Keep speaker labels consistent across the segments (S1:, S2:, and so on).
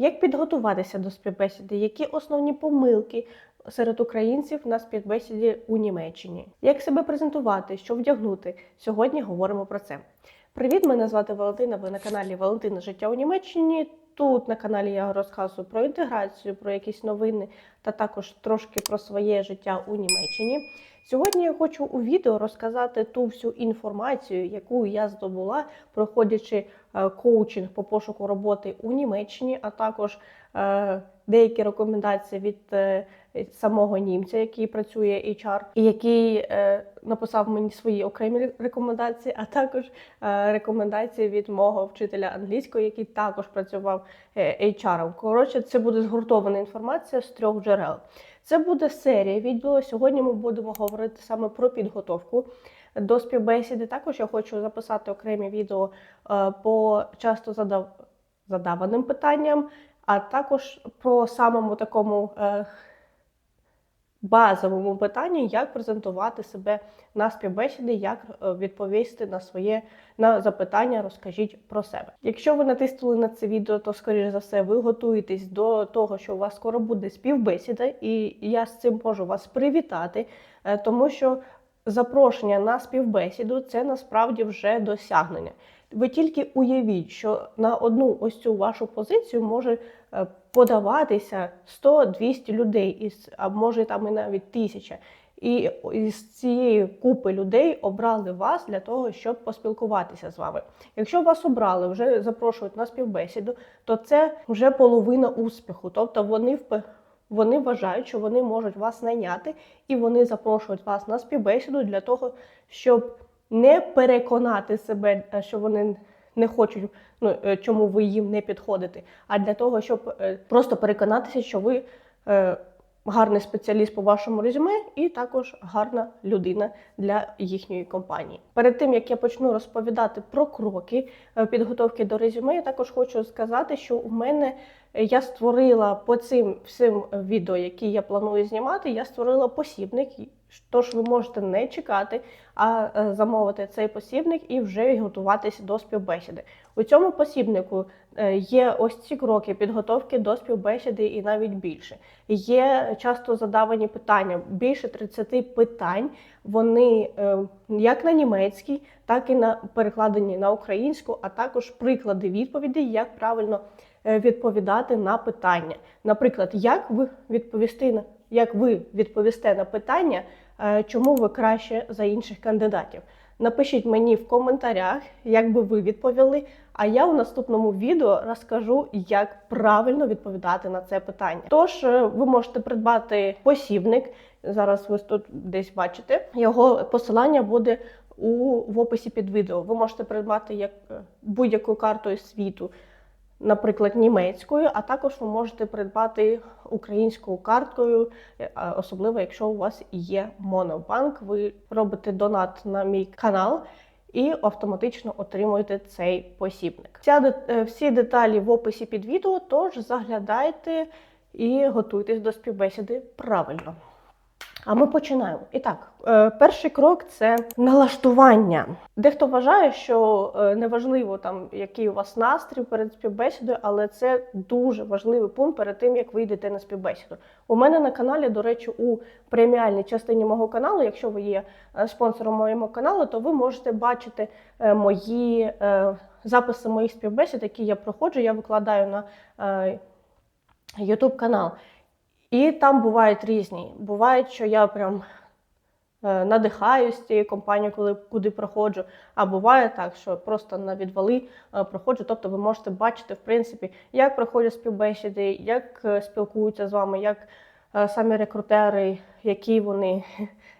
S1: Як підготуватися до співбесіди? Які основні помилки серед українців на співбесіді у Німеччині? Як себе презентувати, що вдягнути? Сьогодні говоримо про це. Привіт, мене звати Валентина. Ви на каналі Валентина Життя у Німеччині. Тут на каналі я розказую про інтеграцію, про якісь новини та також трошки про своє життя у Німеччині. Сьогодні я хочу у відео розказати ту всю інформацію, яку я здобула, проходячи е, коучинг по пошуку роботи у Німеччині, а також е, деякі рекомендації від е, самого німця, який працює HR, і який написав мені свої окремі рекомендації, а також рекомендації від мого вчителя англійської, який також працював е, HR. Коротше, це буде згуртована інформація з трьох джерел. Це буде серія відео. Сьогодні ми будемо говорити саме про підготовку до співбесіди. Також я хочу записати окремі відео е, по часто задав... задаваним питанням, а також про самому такому е, базовому питанні, як презентувати себе на співбесіді, як е, відповісти на своє на запитання, розкажіть про себе. Якщо ви натиснули на це відео, то скоріш за все ви готуєтесь до того, що у вас скоро буде співбесіда, і я з цим можу вас привітати, е, тому що запрошення на співбесіду це насправді вже досягнення. Ви тільки уявіть, що на одну ось цю вашу позицію може е, подаватися 100-200 людей, із, а може там і навіть тисяча. І із цієї купи людей обрали вас для того, щоб поспілкуватися з вами. Якщо вас обрали, вже запрошують на співбесіду, то це вже половина успіху. Тобто вони вони вважають, що вони можуть вас найняти, і вони запрошують вас на співбесіду для того, щоб не переконати себе, що вони не хочуть, ну е, чому ви їм не підходите, а для того, щоб е, просто переконатися, що ви е, гарний спеціаліст по вашому резюме і також гарна людина для їхньої компанії. Перед тим як я почну розповідати про кроки підготовки до резюме, я також хочу сказати, що у мене я створила по цим всім відео, які я планую знімати, я створила посібник. Тож ви можете не чекати, а е, замовити цей посібник і вже готуватися до співбесіди. У цьому посібнику е, є ось ці кроки підготовки до співбесіди і навіть більше. Є часто задавані питання, більше 30 питань. Вони е, як на німецькій, так і на перекладені на українську, а також приклади відповідей, як правильно відповідати на питання. Наприклад, як ви відповісти на як ви відповісте на питання, е, чому ви краще за інших кандидатів. Напишіть мені в коментарях, як би ви відповіли. А я у наступному відео розкажу, як правильно відповідати на це питання. Тож е, ви можете придбати посібник. Зараз ви тут десь бачите. Його посилання буде у в описі під відео. Ви можете придбати як е, будь-яку карту світу наприклад, німецькою, а також ви можете придбати українською карткою, е, особливо якщо у вас є монобанк, ви робите донат на мій канал. І автоматично отримуєте цей посібник. Де- е, всі деталі в описі під відео, тож заглядайте і готуйтесь до співбесіди правильно. А ми починаємо. І так, е, перший крок це налаштування. Дехто вважає, що е, неважливо там, який у вас настрій перед співбесідою, але це дуже важливий пункт перед тим, як ви йдете на співбесіду. У мене на каналі, до речі, у преміальній частині мого каналу, якщо ви є е, спонсором моєму каналу, то ви можете бачити мої записи моїх співбесід, які я проходжу. Я викладаю на YouTube канал. І там бувають різні. Буває, що я прям е, надихаюсь цією компанією, коли куди проходжу. А буває так, що просто на відвали е, проходжу. Тобто ви можете бачити, в принципі, як проходять співбесіди, як е, спілкуються з вами, як самі рекрутери, які вони.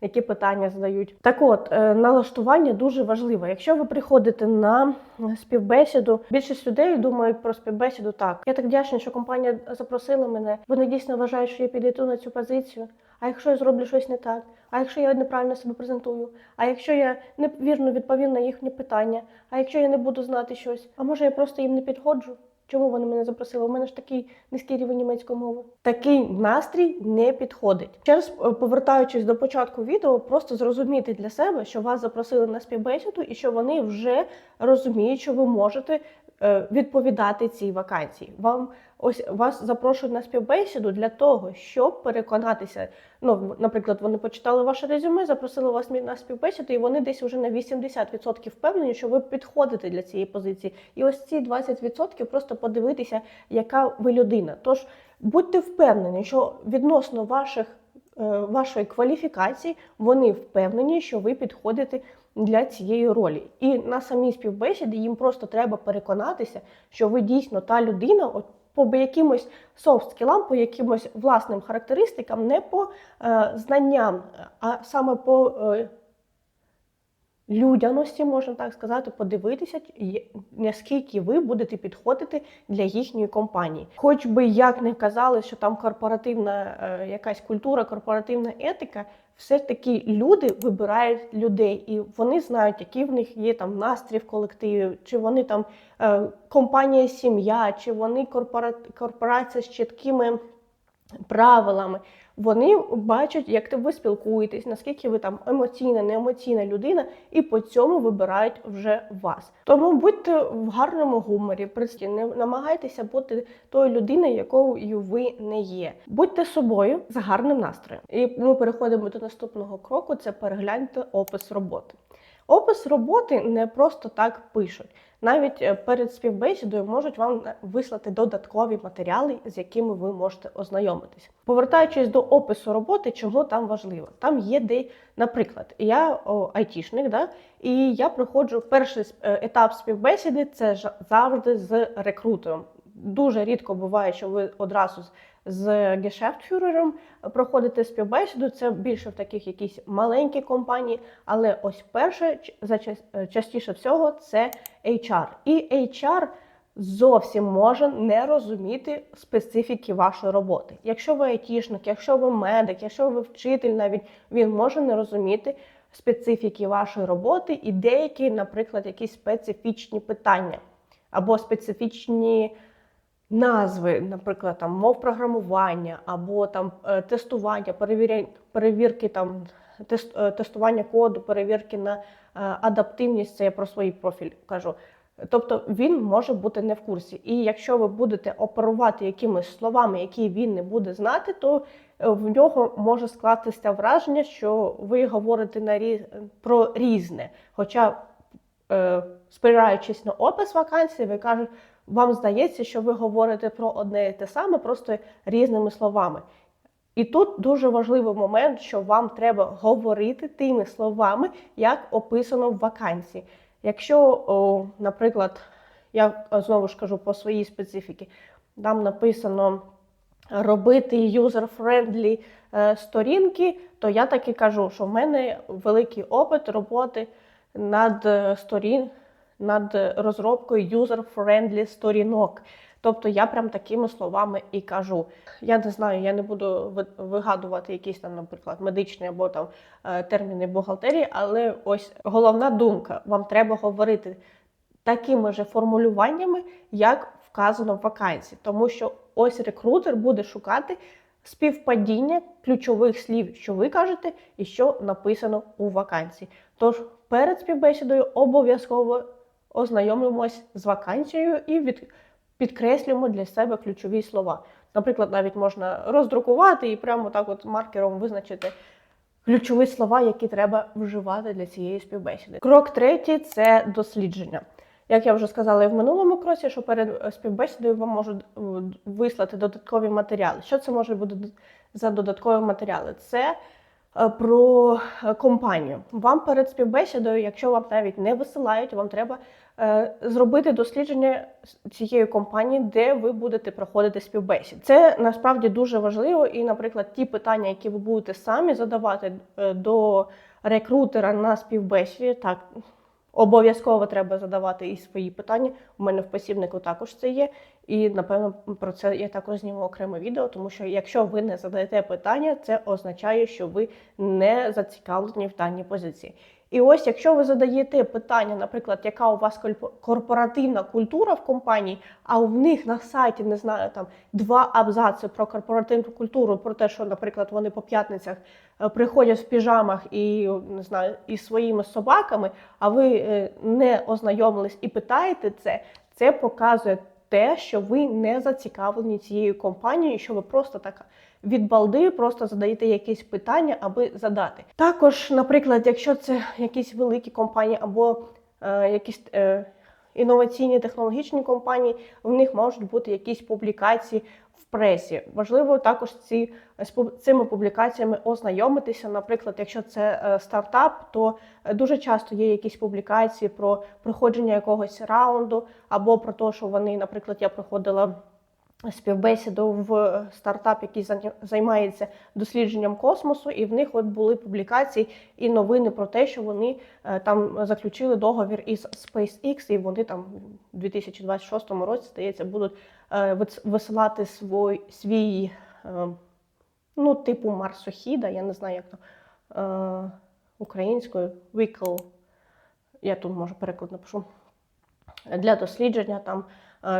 S1: Які питання задають. Так от, е, налаштування дуже важливе. Якщо ви приходите на співбесіду, більшість людей думають про співбесіду так. Я так вдячна, що компанія запросила мене. Вони дійсно вважають, що я підійду на цю позицію. А якщо я зроблю щось не так? А якщо я неправильно себе презентую? А якщо я невірно відповім на їхні питання? А якщо я не буду знати щось? А може я просто їм не підходжу? Чому вони мене запросили? У мене ж такий низький рівень німецької мови. Такий настрій не підходить. Ще раз е, повертаючись до початку відео, просто зрозуміти для себе, що вас запросили на співбесіду, і що вони вже розуміють, що ви можете відповідати цій вакансії. Вам ось вас запрошують на співбесіду для того, щоб переконатися. Ну, наприклад, вони почитали ваше резюме, запросили вас на співбесіду, і вони десь вже на 80% впевнені, що ви підходите для цієї позиції. І ось ці 20% просто подивитися, яка ви людина. Тож будьте впевнені, що відносно ваших е, вашої кваліфікації вони впевнені, що ви підходите для цієї ролі. І на самій співбесіді їм просто треба переконатися, що ви дійсно та людина, от по якимось софт-скілам, по якимось власним характеристикам, не по е, знанням, а саме по е, людяності, можна так сказати, подивитися, наскільки ви будете підходити для їхньої компанії. Хоч би як не казали, що там корпоративна е, якась культура, корпоративна етика, все ж таки люди вибирають людей, і вони знають, який в них є там настрій в колективі, чи вони там е, компанія сім'я, чи вони корпора... корпорація з чіткими правилами. Вони бачать, як ви спілкуєтесь, наскільки ви там емоційна, неемоційна людина, і по цьому вибирають вже вас. Тому будьте в гарному гуморі, присті, не намагайтеся бути тою людиною, якою ви не є. Будьте собою з гарним настроєм. І ми переходимо до наступного кроку: це перегляньте опис роботи. Опис роботи не просто так пишуть. Навіть е, перед співбесідою можуть вам вислати додаткові матеріали, з якими ви можете ознайомитись. Повертаючись до опису роботи, чому там важливо? Там є де, наприклад, я о, айтішник, да, і я проходжу перший е, етап співбесіди це завжди з рекрутером. Дуже рідко буває, що ви одразу з- гешефтфюрером проходите співбесіду. Це більше в таких якісь маленькі компанії, але ось перше за е, частіше всього це HR. І HR зовсім може не розуміти специфіки вашої роботи. Якщо ви айтішник, якщо ви медик, якщо ви вчитель, навіть він може не розуміти специфіки вашої роботи і деякі, наприклад, якісь специфічні питання або специфічні назви, наприклад, там мов програмування або там е, тестування, перевіря- перевірки там тест- е, тестування коду, перевірки на е, адаптивність. Це я про свій профіль кажу. Тобто він може бути не в курсі. І якщо ви будете оперувати якимись словами, які він не буде знати, то в нього може скластися враження, що ви говорите на різ... про різне. Хоча, е, спираючись на опис вакансії, ви кажете, вам здається, що ви говорите про одне і те саме, просто різними словами. І тут дуже важливий момент, що вам треба говорити тими словами, як описано в вакансії. Якщо, о, наприклад, я е, знову ж кажу по своїй специфіці, там написано робити е, сторінки, то я таки кажу, що в мене великий опит роботи над е, сторін, над розробкою user-friendly сторінок. Тобто я прям такими словами і кажу. Я не знаю, я не буду ви- вигадувати якісь там, наприклад, медичні або там е, терміни бухгалтерії, але ось головна думка: вам треба говорити такими же формулюваннями, як вказано в вакансії, тому що ось рекрутер буде шукати співпадіння ключових слів, що ви кажете, і що написано у вакансії. Тож перед співбесідою обов'язково ознайомимось з вакансією і від підкреслюємо для себе ключові слова. Наприклад, навіть можна роздрукувати і прямо так от маркером визначити ключові слова, які треба вживати для цієї співбесіди. Крок третій це дослідження. Як я вже сказала і в минулому кроці, що перед е, співбесідою вам можуть е, вислати додаткові матеріали. Що це може бути за додаткові матеріали? Це е, про компанію. Вам перед співбесідою, якщо вам навіть не висилають, вам треба зробити дослідження цієї компанії, де ви будете проходити співбесід. Це насправді дуже важливо. І, наприклад, ті питання, які ви будете самі задавати е, до рекрутера на співбесіді, так. Обов'язково треба задавати і свої питання. У мене в посібнику також це є. І напевно про це я також зніму окреме відео, тому що якщо ви не задаєте питання, це означає, що ви не зацікавлені в даній позиції. І ось, якщо ви задаєте питання, наприклад, яка у вас корпоративна культура в компанії, а в них на сайті не знаю там два абзаци про корпоративну культуру, про те, що, наприклад, вони по п'ятницях е, приходять в піжамах і не знаю, із своїми собаками, а ви е, не ознайомились і питаєте це. Це показує те, що ви не зацікавлені цією компанією, що ви просто така від балди, просто задаєте якісь питання, аби задати. Також, наприклад, якщо це якісь великі компанії або е, якісь е, інноваційні технологічні компанії, в них можуть бути якісь публікації в пресі. Важливо також ці з цими публікаціями ознайомитися. Наприклад, якщо це е, стартап, то е, дуже часто є якісь публікації про проходження якогось раунду, або про те, що вони, наприклад, я проходила співбесіду в стартап, який займається дослідженням космосу, і в них от були публікації і новини про те, що вони е, там заключили договір із SpaceX, і вони там у 2026 році, здається, будуть е, висилати свій, свій е, ну, типу марсохіда, я не знаю, як то українською, vehicle, я тут може переклад напишу, для дослідження там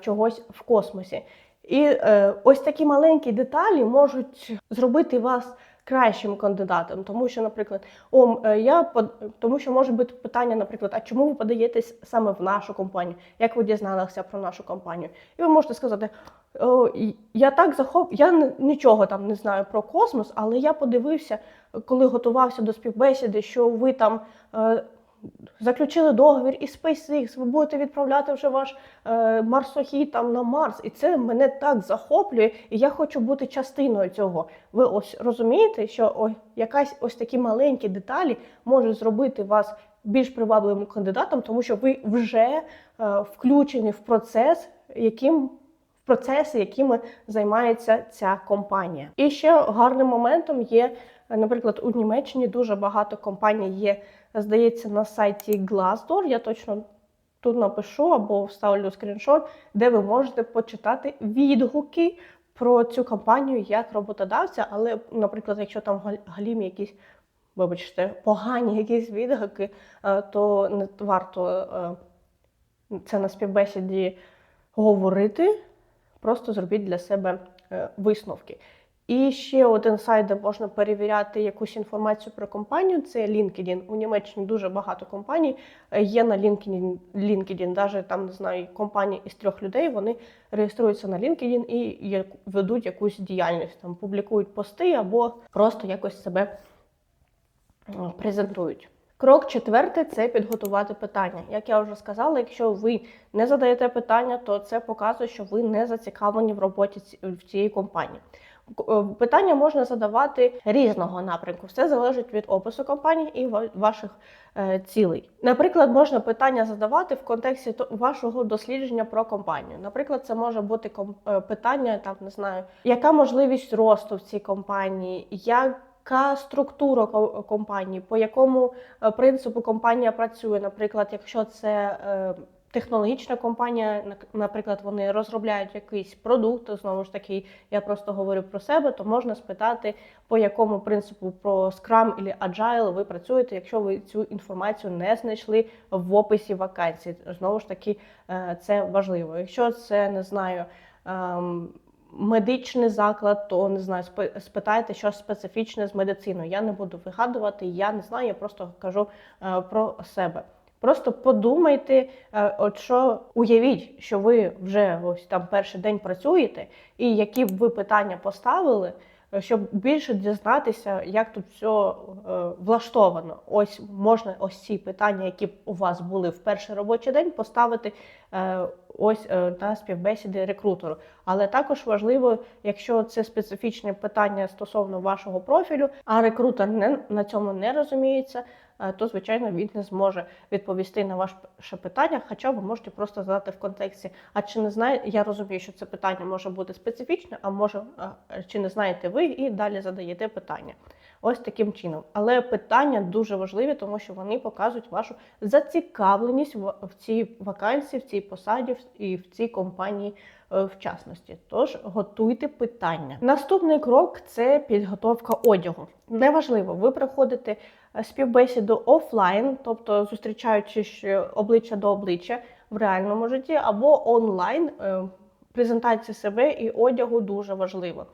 S1: чогось в космосі. І е, ось такі маленькі деталі можуть зробити вас кращим кандидатом, тому що, наприклад, о, е, я тому що може бути питання, наприклад, а чому ви подаєтесь саме в нашу компанію? Як ви дізналися про нашу компанію? І ви можете сказати. О, я так захоп, я нічого там не знаю про космос, але я подивився, коли готувався до співбесіди, що ви там е, заключили договір із SpaceX, ви будете відправляти вже ваш е, марсохід там на Марс, і це мене так захоплює, і я хочу бути частиною цього. Ви ось розумієте, що ось якась ось такі маленькі деталі можуть зробити вас більш привабливим кандидатом, тому що ви вже е, включені в процес, яким процеси, якими займається ця компанія. І ще гарним моментом є, наприклад, у Німеччині дуже багато компаній є, здається, на сайті Glassdoor. Я точно тут напишу або вставлю скріншот, де ви можете почитати відгуки про цю компанію як роботодавця. Але, наприклад, якщо там гал- галімі якісь, вибачте, погані якісь відгуки, е, то не варто е, це на співбесіді говорити. Просто зробіть для себе е, висновки. І ще один сайт, де можна перевіряти якусь інформацію про компанію, це LinkedIn. У Німеччині дуже багато компаній е, є на LinkedIn, LinkedIn. Навіть там не знаю, компанії із трьох людей вони реєструються на LinkedIn і ведуть якусь діяльність, там публікують пости або просто якось себе презентують. Крок четвертий це підготувати питання. Як я вже сказала, якщо ви не задаєте питання, то це показує, що ви не зацікавлені в роботі в цієї компанії. Е, Питання можна задавати різного напрямку. Все залежить від опису компанії і ва- ваших е, цілей. Наприклад, можна питання задавати в контексті вашого дослідження про компанію. Наприклад, це може бути е, питання, там не знаю, яка можливість росту в цій компанії, яка структура ко- компанії, по якому принципу компанія працює. Наприклад, якщо це технологічна компанія, наприклад, вони розробляють якийсь продукт, знову ж таки, я просто говорю про себе, то можна спитати, по якому принципу про Scrum або Agile ви працюєте, якщо ви цю інформацію не знайшли в описі вакансії. Знову ж таки, е, це важливо. Якщо це не знаю. ем, Медичний заклад, то не знаю, спи- спитайте щось специфічне з медициною. Я не буду вигадувати, я не знаю, я просто кажу е, про себе. Просто подумайте, е, от що уявіть, що ви вже ось там перший день працюєте, і які б ви питання поставили, е, щоб більше дізнатися, як тут все влаштовано. Ось можна ось ці питання, які б у вас були в перший робочий день, поставити е, ось е, на співбесіди рекрутеру. Але також важливо, якщо це специфічне питання стосовно вашого профілю, а рекрутер не на цьому не розуміється, е, то звичайно він не зможе відповісти на ваше питання. Хоча ви можете просто задати в контексті. А чи не знає, я розумію, що це питання може бути специфічне, а може е, чи не знаєте ви, і далі задаєте питання. Ось таким чином. Але питання дуже важливі, тому що вони показують вашу зацікавленість в цій вакансії, в цій посаді і в цій компанії е, в частності. Тож готуйте питання. Наступний крок це підготовка одягу. Неважливо, ви приходите е, співбесіду офлайн, тобто зустрічаючись обличчя до обличчя в реальному житті, або онлайн. е, Презентація себе і одягу дуже важливо.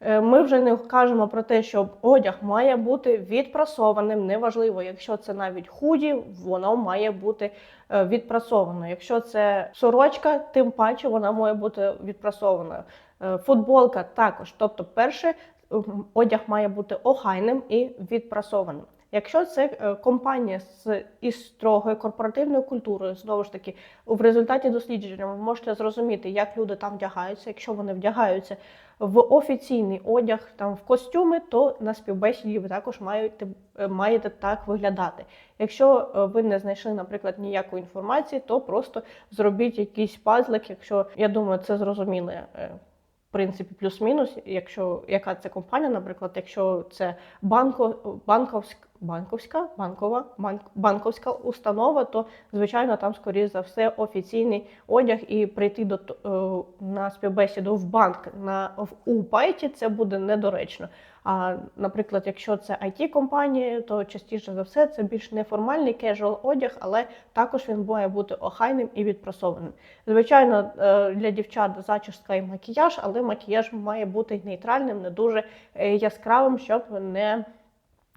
S1: Е, Ми вже не кажемо про те, що одяг має бути відпрасованим, неважливо, якщо це навіть худі, воно має бути е, відпрасовано. Якщо це сорочка, тим паче вона має бути відпрасована. Е, Футболка також. Тобто, перше, одяг має бути охайним і відпрасованим. Якщо це е, компанія з із строгою корпоративною культурою, знову ж таки, в результаті дослідження ви можете зрозуміти, як люди там вдягаються. Якщо вони вдягаються в офіційний одяг, там в костюми, то на співбесіді ви також маєте, е, маєте так виглядати. Якщо е, ви не знайшли, наприклад, ніякої інформації, то просто зробіть якийсь пазлик. Якщо я думаю, це зрозуміло. е, В принципі, плюс-мінус, якщо яка це компанія, наприклад, якщо це банко, банковська, банковська, банкова, банк, установа, то звичайно там, скоріш за все, офіційний одяг і прийти до е, на співбесіду в банк на в у пайті це буде недоречно. А наприклад, якщо це it компанія то частіше за все це більш неформальний кежуал одяг, але також він має бути охайним і відпрасованим. Звичайно, е, для дівчат зачіска і макіяж, але макіяж має бути нейтральним, не дуже е, яскравим, щоб не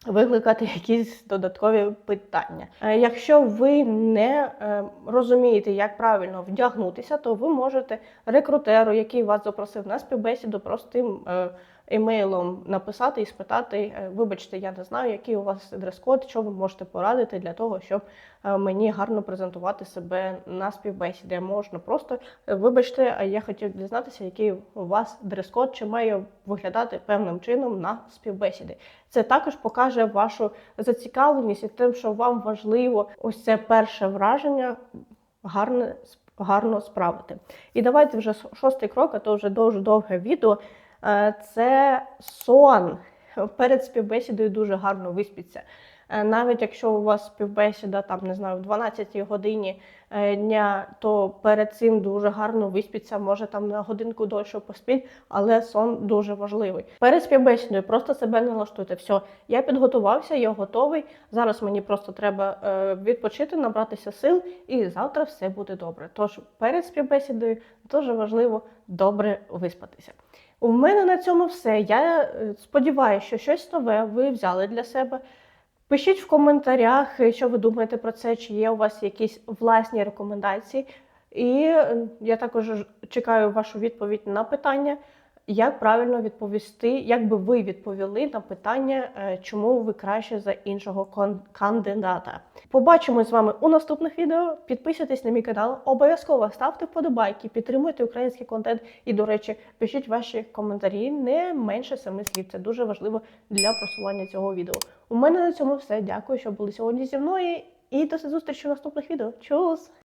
S1: викликати якісь додаткові питання. Е, Якщо ви не е, розумієте, як правильно вдягнутися, то ви можете рекрутеру, який вас запросив на співбесіду, простим е, емейлом написати і спитати: е, вибачте, я не знаю, який у вас дрес-код, що ви можете порадити для того, щоб е, мені гарно презентувати себе на співбесіді. Можна просто е, вибачте, а я хотів дізнатися, який у вас дрес-код, чи має виглядати певним чином на співбесіді. Це також покаже вашу зацікавленість і тим, що вам важливо ось це перше враження гарне, гарно справити. І давайте вже шостий крок, а то вже дуже довге відео. Е, Це сон. Перед співбесідою дуже гарно виспіться. Е, Навіть якщо у вас співбесіда там не знаю в 12 годині е, дня, то перед цим дуже гарно виспіться, може там на годинку довше поспіть, але сон дуже важливий. Перед співбесідою просто себе налаштуйте. Все, я підготувався, я готовий. Зараз мені просто треба відпочити, набратися сил, і завтра все буде добре. Тож перед співбесідою дуже важливо добре виспатися. У мене на цьому все. Я е, сподіваюся, що щось нове ви взяли для себе. Пишіть в коментарях, е, що ви думаєте про це, чи є у вас якісь власні рекомендації. І е, я також чекаю вашу відповідь на питання, як правильно відповісти, як би ви відповіли на питання, е, чому ви краще за іншого кандидата. Побачимось з вами у наступних відео. Підписуйтесь на мій канал, обов'язково ставте вподобайки, підтримуйте український контент. І, до речі, пишіть ваші коментарі не менше семи слів. Це дуже важливо для просування цього відео. У мене на цьому все. Дякую, що були сьогодні зі мною. І до зустрічі в наступних відео. Чус!